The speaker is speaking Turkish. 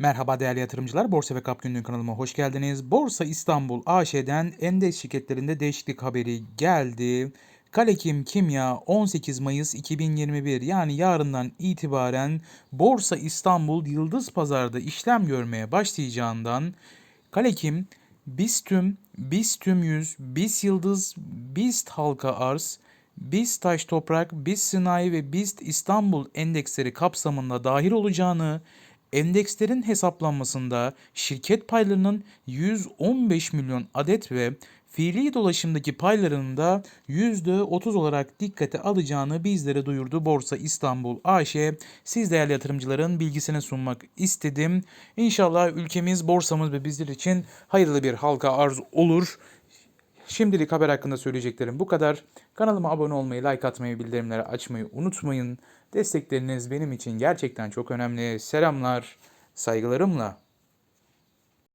Merhaba değerli yatırımcılar. Borsa ve Kap Günlüğü kanalıma hoş geldiniz. Borsa İstanbul AŞ'den endeks şirketlerinde değişiklik haberi geldi. Kalekim Kimya 18 Mayıs 2021 yani yarından itibaren Borsa İstanbul Yıldız Pazar'da işlem görmeye başlayacağından Kalekim, BISTÜM, BISTÜM 100, BIS Yıldız, BIST Halka Arz, BIST Taş Toprak, BIST Sinayi ve BIST İstanbul endeksleri kapsamında dahil olacağını, endekslerin hesaplanmasında şirket paylarının 115 milyon adet ve fiili dolaşımdaki paylarının da %30 olarak dikkate alacağını bizlere duyurdu Borsa İstanbul AŞ. Siz değerli yatırımcıların bilgisini sunmak istedim. İnşallah ülkemiz, borsamız ve bizler için hayırlı bir halka arz olur. Şimdilik haber hakkında söyleyeceklerim bu kadar. Kanalıma abone olmayı, like atmayı, bildirimleri açmayı unutmayın. Destekleriniz benim için gerçekten çok önemli. Selamlar, saygılarımla.